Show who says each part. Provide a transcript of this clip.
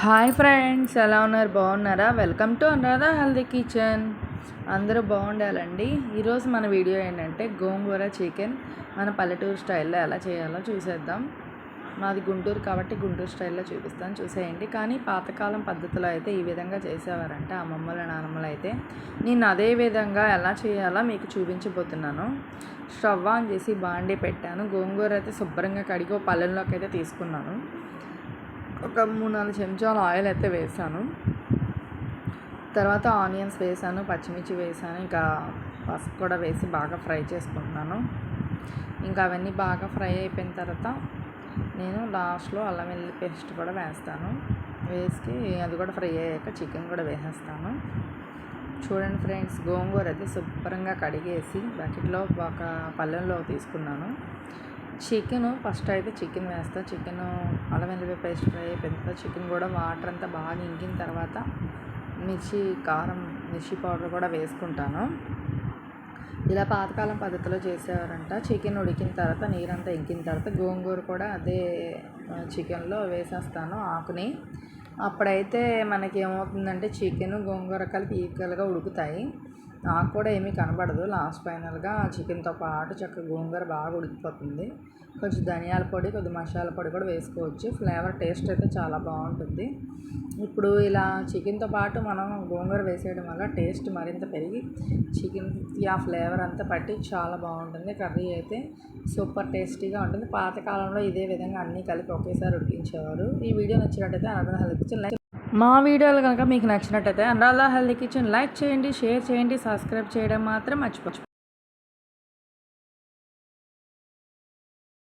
Speaker 1: Hi friends ఎలా ఉన్నారు? బాగున్నారా? Welcome to Anuradha healthy kitchen. అందరూ బాగుండాలండి. ఈరోజు మన వీడియో ఏంటంటే గోంగూర చికెన్. మన పల్లెటూరు స్టైల్లో ఎలా చేయాలో చూసేద్దాం. మాది గుంటూరు కాబట్టి గుంటూరు స్టైల్లో చూపిస్తాను చూసేయండి. కానీ పాతకాలం పద్ధతిలో అయితే ఈ విధంగా చేసేవారంట అమ్మమ్మల నానమ్మలు అయితే. నేను అదే విధంగా ఎలా చేయాలో మీకు చూపించబోతున్నాను. స్టవ్ ఆన్ చేసి బాండీ పెట్టాను. గోంగూర అయితే శుభ్రంగా కడిగి ఓ పల్లెల్లోకి అయితే తీసుకున్నాను. ఒక మూడు నాలుగు చెంచాలు ఆయిల్ అయితే వేసాను. తర్వాత ఆనియన్స్ వేసాను పచ్చిమిర్చి వేసాను ఇంకా పసుపు కూడా వేసి బాగా ఫ్రై చేసుకుంటున్నాను. ఇంకా అవన్నీ బాగా ఫ్రై అయిపోయిన తర్వాత నేను లాస్ట్లో అల్లం వెల్లుల్లి పేస్ట్ కూడా వేస్తాను. వేసి అది కూడా ఫ్రై అయ్యాక చికెన్ కూడా వేసేస్తాను. చూడండి ఫ్రెండ్స్ గోంగూర అయితే శుభ్రంగా కడిగేసి బకెట్లో ఒక పళ్ళెంలో తీసుకున్నాను. చికెన్ ఫస్ట్ అయితే చికెన్ వేస్తా. చికెన్ అల్లం వెల్లుల్లి పేస్ట్ ఫ్రై అయిపోయిన చికెన్ కూడా వాటర్ అంతా బాగా ఇంకిన తర్వాత మిర్చి కారం మిర్చి పౌడర్ కూడా వేసుకుంటాను. ఇలా పాతకాలం పద్ధతిలో చేసేవారంట. చికెన్ ఉడికిన తర్వాత నీరంతా ఇంకిన తర్వాత గోంగూర కూడా అదే చికెన్లో వేసేస్తాను ఆకుని. అప్పుడైతే మనకి ఏమవుతుందంటే చికెన్ గోంగూర కలిపి ఈక్వల్గా ఉడుకుతాయి. నాకు కూడా ఏమీ కనబడదు. లాస్ట్ ఫైనల్గా చికెన్తో పాటు చక్కగా గోంగూర బాగా ఉడికిపోతుంది. కొంచెం ధనియాల పొడి కొద్ది మసాలా పొడి కూడా వేసుకోవచ్చు. ఫ్లేవర్ టేస్ట్ అయితే చాలా బాగుంటుంది. ఇప్పుడు ఇలా చికెన్తో పాటు మనం గోంగూర వేసేయడం వల్ల టేస్ట్ మరింత పెరిగి చికెన్ ఆ ఫ్లేవర్ అంతా పట్టి చాలా బాగుంటుంది. కర్రీ అయితే సూపర్ టేస్టీగా ఉంటుంది. పాతకాలంలో ఇదే విధంగా అన్నీ కలిపి ఒకేసారి ఉడికించేవారు. ఈ వీడియో నచ్చినట్టయితే అనురాధ హెల్ప్ లైక్ మా వీడియోలు కనుక మీకు నచ్చినట్టయితే అనురాధ హెల్దీ కిచెన్ లైక్ చేయండి షేర్ చేయండి సబ్స్క్రైబ్ చేయడం మాత్రం మర్చిపోవచ్చు